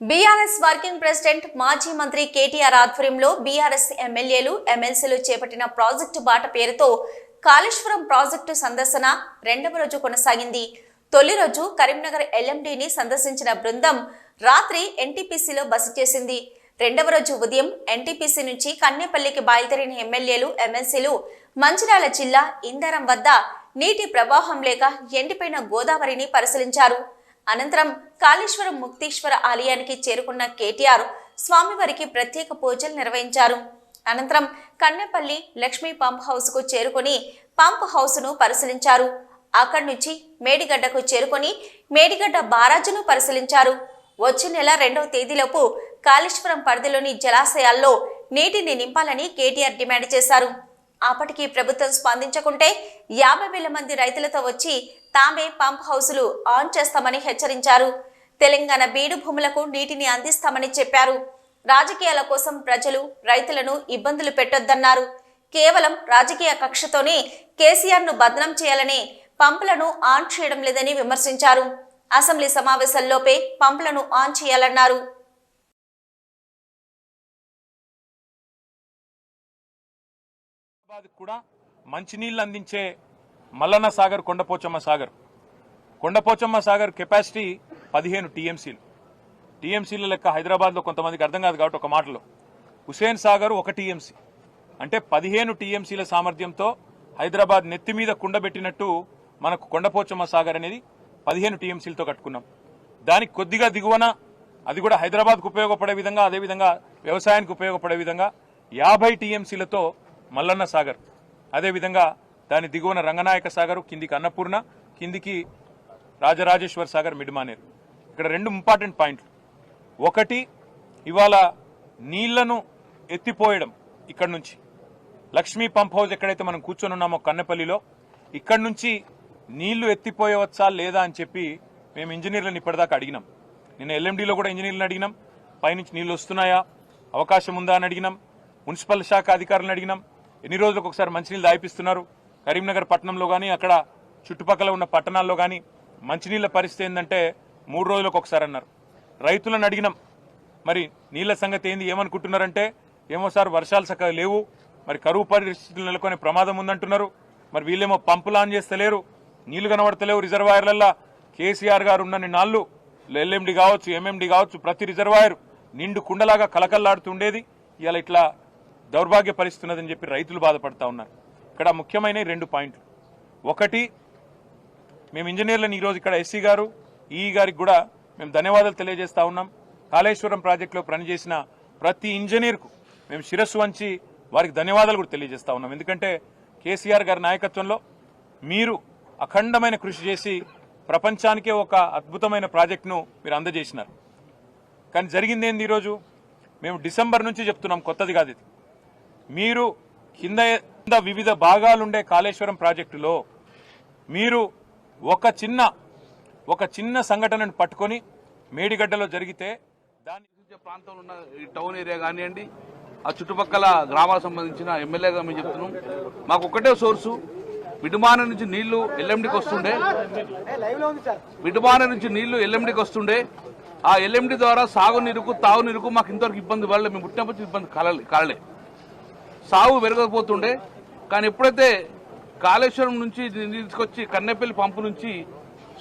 BRS working president మాజీ మంత్రి కేటీఆర్ ఆధ్వర్యంలో బీఆర్ఎస్ ఎమ్మెల్యేలు ఎమ్మెల్సీలు చేపట్టిన ప్రాజెక్టు బాట పేరుతో కాళేశ్వరం ప్రాజెక్టు సందర్శన రెండవ రోజు కొనసాగింది. తొలి రోజు కరీంనగర్ ఎల్ఎండిని సందర్శించిన బృందం రాత్రి ఎన్టీపీసీలో బస చేసింది. రెండవ రోజు ఉదయం ఎన్టీపీసీ నుంచి కన్నేపల్లికి బయలుదేరిన ఎమ్మెల్యేలు ఎమ్మెల్సీలు మంచిర్యాల జిల్లా ఇందరం వద్ద నీటి ప్రవాహం లేక ఎండిపోయిన గోదావరిని పరిశీలించారు. అనంతరం కాళేశ్వరం ముక్తీశ్వర ఆలయానికి చేరుకున్న కేటీఆర్ స్వామివారికి ప్రత్యేక పూజలు నిర్వహించారు. అనంతరం కన్నెపల్లి లక్ష్మీ పంప్ హౌస్కు చేరుకుని పంప్ హౌస్ను పరిశీలించారు. అక్కడి నుంచి మేడిగడ్డకు చేరుకొని మేడిగడ్డ బారాజును పరిశీలించారు. వచ్చే నెల రెండవ తేదీలోపు కాళేశ్వరం పరిధిలోని జలాశయాల్లో నీటిని నింపాలని కేటీఆర్ డిమాండ్ చేశారు. అప్పటికి ప్రభుత్వం స్పందించకుంటే యాభై వేల మంది రైతులతో వచ్చి తామే పంప్ హౌసులు ఆన్ చేస్తామని హెచ్చరించారు. తెలంగాణ బీడు భూములకు నీటిని అందిస్తామని చెప్పారు. రాజకీయాల కోసం ప్రజలు రైతులను ఇబ్బందులు పెట్టొద్దన్నారు. కేవలం రాజకీయ కక్షతోనే కేసీఆర్ను బదనం చేయాలని పంపులను ఆన్ చేయడం లేదని విమర్శించారు. అసెంబ్లీ సమావేశంలోపే పంపులను ఆన్ చేయాలన్నారు. కూడా మంచినీళ్ళు అందించే మల్లన్న సాగర్ కొండపోచమ్మ సాగర్. కొండపోచమ్మ సాగర్ కెపాసిటీ పదిహేను టీఎంసీలు. టీఎంసీల లెక్క హైదరాబాద్లో కొంతమందికి అర్థం కాదు కాబట్టి ఒక మాటలో. హుసేన్ సాగర్ ఒక టీఎంసీ. అంటే పదిహేను టీఎంసీల సామర్థ్యంతో హైదరాబాద్ నెత్తి మీద కుండబెట్టినట్టు మనకు కొండపోచమ్మ సాగర్ అనేది పదిహేను టీఎంసీలతో కట్టుకున్నాం. దానికి కొద్దిగా దిగువన అది కూడా హైదరాబాద్కు ఉపయోగపడే విధంగా అదేవిధంగా వ్యవసాయానికి ఉపయోగపడే విధంగా యాభై టీఎంసీలతో మల్లన్న సాగర్. అదేవిధంగా దాని దిగువన రంగనాయక సాగర్ కిందికి అన్నపూర్ణ కిందికి రాజరాజేశ్వర సాగర్ మిడ్మానేరు. ఇక్కడ రెండు ఇంపార్టెంట్ పాయింట్లు. ఒకటి ఇవాళ నీళ్ళను ఎత్తిపోయడం ఇక్కడ నుంచి. లక్ష్మీ పంప్ హౌస్ ఎక్కడైతే మనం కూర్చొని ఉన్నామో కన్నెపల్లిలో ఇక్కడ నుంచి నీళ్ళు ఎత్తిపోయవచ్చా లేదా అని చెప్పి మేము ఇంజనీర్లను ఇప్పటిదాకా అడిగినాం. నిన్న ఎల్ఎండిలో కూడా ఇంజనీర్లను అడిగినాం. పైనుంచి నీళ్ళు వస్తున్నాయా? అవకాశం ఉందా అని అడిగినాం. మున్సిపల్ శాఖ అధికారులను అడిగినాం. ఎన్ని రోజులకు ఒకసారి మంచినీళ్ళు దాయిపిస్తున్నారు? కరీంనగర్ పట్టణంలో కానీ అక్కడ చుట్టుపక్కల ఉన్న పట్టణాల్లో కానీ మంచినీళ్ళ పరిస్థితి ఏంటంటే మూడు రోజులకు ఒకసారి అన్నారు. రైతులను అడిగినాం. మరి నీళ్ళ సంగతి ఏంది ఏమనుకుంటున్నారంటే ఏమో సార్ వర్షాలు చక్కగా లేవు. మరి కరువు పరిస్థితులు నెలకొనే ప్రమాదం ఉందంటున్నారు. మరి వీళ్ళేమో పంపులు ఆన్ చేస్తలేరు. నీళ్ళు కనబడతలేవు రిజర్వాయర్లల్లో. కేసీఆర్ గారు ఉన్న నాళ్ళు ఎల్ఎండి కావచ్చు ఎంఎండి కావచ్చు ప్రతి రిజర్వాయర్ నిండు కుండలాగా కలకల్లాడుతుండేది ఇలా ఇట్లా దౌర్భాగ్య పరిస్థితున్నదని చెప్పి రైతులు బాధపడతా ఉన్నారు. ఇక్కడ ముఖ్యమైన రెండు పాయింట్లు. ఒకటి మేము ఇంజనీర్లను ఈరోజు ఇక్కడ ఎస్సీ గారు ఈ గారికి కూడా మేము ధన్యవాదాలు తెలియజేస్తా ఉన్నాం. కాళేశ్వరం ప్రాజెక్టులో పనిచేసిన ప్రతి ఇంజనీర్కు మేము శిరస్సు వంచి వారికి ధన్యవాదాలు కూడా తెలియజేస్తా ఉన్నాం. ఎందుకంటే కేసీఆర్ గారి నాయకత్వంలో మీరు అఖండమైన కృషి చేసి ప్రపంచానికే ఒక అద్భుతమైన ప్రాజెక్టును మీరు అందజేసినారు. కానీ జరిగింది ఏంది ఈరోజు? మేము డిసెంబర్ నుంచి చెప్తున్నాం కొత్తది కాదు ఇది. మీరు కింద వివిధ భాగాలుండే కాళేశ్వరం ప్రాజెక్టులో మీరు ఒక చిన్న ఒక చిన్న సంఘటనను పట్టుకొని మేడిగడ్డలో జరిగితే దాని ప్రాంతంలో ఉన్న ఈ టౌన్ ఏరియా కానివ్వండి ఆ చుట్టుపక్కల గ్రామాలకు సంబంధించిన ఎమ్మెల్యేగా మేము చెప్తున్నాం. మాకు ఒకటే సోర్సు విడుమాన నుంచి నీళ్ళు ఎల్ఎండికి వస్తుండే. విడుమాన నుంచి నీళ్ళు ఎల్ఎండికి వస్తుండే. ఆ ఎల్ఎండి ద్వారా సాగునీరుకు తాగునీరుకు మాకు ఇంతవరకు ఇబ్బంది పడలేదు మేము పుట్టినప్పుడు ఇబ్బంది కలలే కలలే. సాగు పెరగకపోతుండే. కానీ ఎప్పుడైతే కాళేశ్వరం నుంచి తీసుకొచ్చి కన్నెపల్లి పంపు నుంచి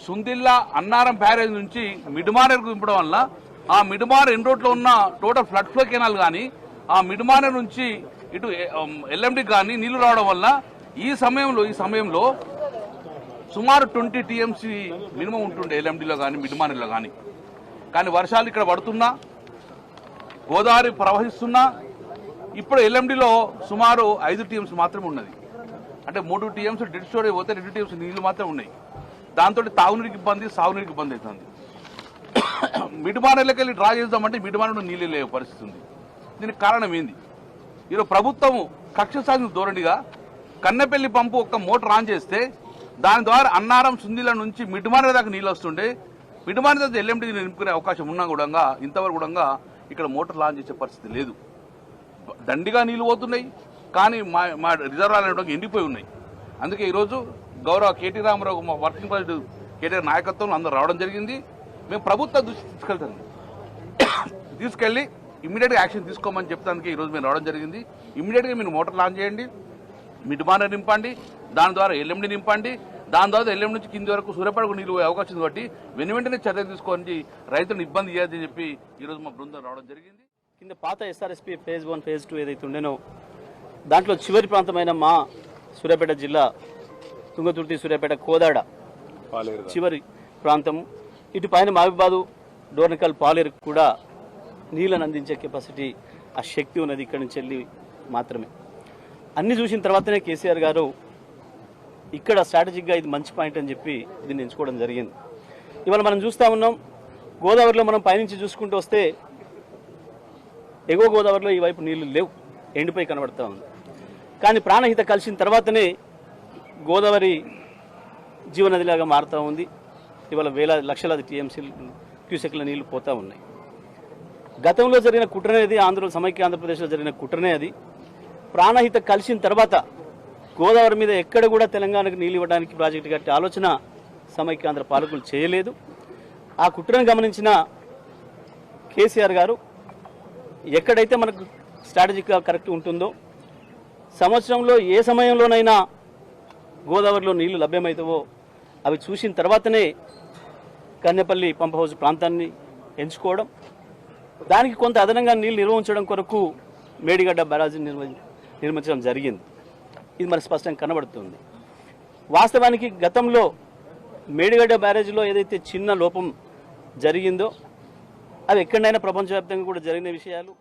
సుందిల్లా అన్నారం బ్యారేజ్ నుంచి మిడిమానేరుకు దింపడం వల్ల ఆ మిడిమానేరు ఎన్ రోడ్లో ఉన్న టోటల్ ఫ్లడ్ ఫ్లో కెనాల్ కానీ ఆ మిడిమానేరు నుంచి ఇటు ఎల్ఎండి కానీ నీళ్ళు రావడం వల్ల ఈ సమయంలో ఈ సమయంలో సుమారు ట్వంటీ టీఎంసీ మినిమం ఉంటుండే ఎల్ఎండిలో కానీ మిడిమానేరులో కానీ కానీ వర్షాలు ఇక్కడ పడుతున్నా గోదావరి ప్రవహిస్తున్నా ఇప్పుడు ఎల్ఎండిలో సుమారు ఐదు టీమ్స్ మాత్రమే ఉన్నది. అంటే మూడు టీఎంస్ డెడ్ స్టోరేజ్ పోతే రెండు టీఎంస్ నీళ్ళు మాత్రం ఉన్నాయి. దాంతో తాగునీరికి ఇబ్బంది సాగునీరికి ఇబ్బంది అవుతుంది. మిడిమానలోకి వెళ్ళి డ్రా చేద్దామంటే మిడిమానలో నీళ్ళు లేవు పరిస్థితి ఉంది. దీనికి కారణం ఏంది? ఈరోజు ప్రభుత్వం కక్ష సాధించిన ధోరణిగా కన్నెపల్లి పంపు ఒక్క మోటార్ ఆన్ చేస్తే దాని ద్వారా అన్నారం సుందిల నుంచి మిడిమాన దాకా నీళ్ళు వస్తుండే మిడిమాన దాకా ఎల్ఎండి నింపుకునే అవకాశం ఉన్నా కూడా ఇంతవరకు కూడా ఇక్కడ మోటార్ లాంచ్ చేసే పరిస్థితి లేదు. దండిగా నీళ్ళు పోతున్నాయి. కానీ మా మా రిజర్వాయర్ అనేటువంటి ఎండిపోయి ఉన్నాయి. అందుకే ఈరోజు గౌరవ కేటీ రామారావు మా వర్కింగ్ ప్రెసిడెంట్ కేటీఆర్ నాయకత్వంలో అందరూ రావడం జరిగింది. మేము ప్రభుత్వ దృష్టి తీసుకెళ్తాను తీసుకెళ్ళి ఇమీడియట్గా యాక్షన్ తీసుకోమని చెప్తానికి ఈరోజు మేము రావడం జరిగింది. ఇమీడియట్గా మీరు మోటార్ లాంచ్ చేయండి. మిడ్ నింపండి. దాని ద్వారా ఎల్ఎండి నింపండి. దాని తర్వాత ఎల్ఎం నుంచి కింది వరకు సూర్యపడకు నీళ్ళు పోయే అవకాశం ఉంది కాబట్టి వెను వెంటనే చర్యలు తీసుకొని రైతులను ఇబ్బంది చేయదని చెప్పి ఈరోజు మా బృందం రావడం జరిగింది. కింద పాత SRSP phase one phase two ఏదైతే ఉండేనో దాంట్లో చివరి ప్రాంతమైన మా సూర్యాపేట జిల్లా తుంగతుర్తి సూర్యాపేట కోదాడ చివరి ప్రాంతం ఇటు పైన మావిబాదు డోర్నకల్ పాలేరు కూడా నీళ్ళని అందించే కెపాసిటీ ఆ శక్తి ఉన్నది ఇక్కడి నుంచి వెళ్ళి మాత్రమే. అన్ని చూసిన తర్వాతనే కేసీఆర్ గారు ఇక్కడ స్ట్రాటజిక్గా ఇది మంచి పాయింట్ అని చెప్పి దీన్ని ఎంచుకోవడం జరిగింది. ఇవాళ మనం చూస్తూ ఉన్నాం గోదావరిలో మనం పైనుంచి చూసుకుంటూ వస్తే ఎగువ గోదావరిలో ఈ వైపు నీళ్ళు లేవు. ఎండిపోయి కనబడతా ఉంది. కానీ ప్రాణహిత కలిసిన తర్వాతనే గోదావరి జీవనదిలాగా మారుతూ ఉంది. ఇవాళ వేల లక్షలాది టీఎంసీ క్యూసెక్ల నీళ్ళు పోతూ ఉన్నాయి. గతంలో జరిగిన కుట్రనే అది. ఆంధ్ర సమైక్య ఆంధ్రప్రదేశ్లో జరిగిన కుట్రనే అది. ప్రాణహిత కలిసిన తర్వాత గోదావరి మీద ఎక్కడ కూడా తెలంగాణకు నీళ్ళు ఇవ్వడానికి ప్రాజెక్టు కట్టే ఆలోచన సమైక్య ఆంధ్ర పాలకులు చేయలేదు. ఆ కుట్రను గమనించిన కేసీఆర్ గారు ఎక్కడైతే మనకు స్ట్రాటజిక్గా కరెక్ట్ ఉంటుందో సంవత్సరంలో ఏ సమయంలోనైనా గోదావరిలో నీళ్ళు లభ్యమవుతావో అవి చూసిన తర్వాతనే కన్నెపల్లి పంప్ హౌస్ ప్రాంతాన్ని ఎంచుకోవడం దానికి కొంత అదనంగా నీళ్ళు నిర్వహించడం కొరకు మేడిగడ్డ బ్యారాజీని నిర్మ నిర్మించడం జరిగింది. ఇది మరి స్పష్టంగా కనబడుతుంది. వాస్తవానికి గతంలో మేడిగడ్డ బ్యారేజ్లో ఏదైతే చిన్న లోపం జరిగిందో అవి ఎక్కడైనా ప్రపంచవ్యాప్తంగా కూడా జరిగిన విషయాలు.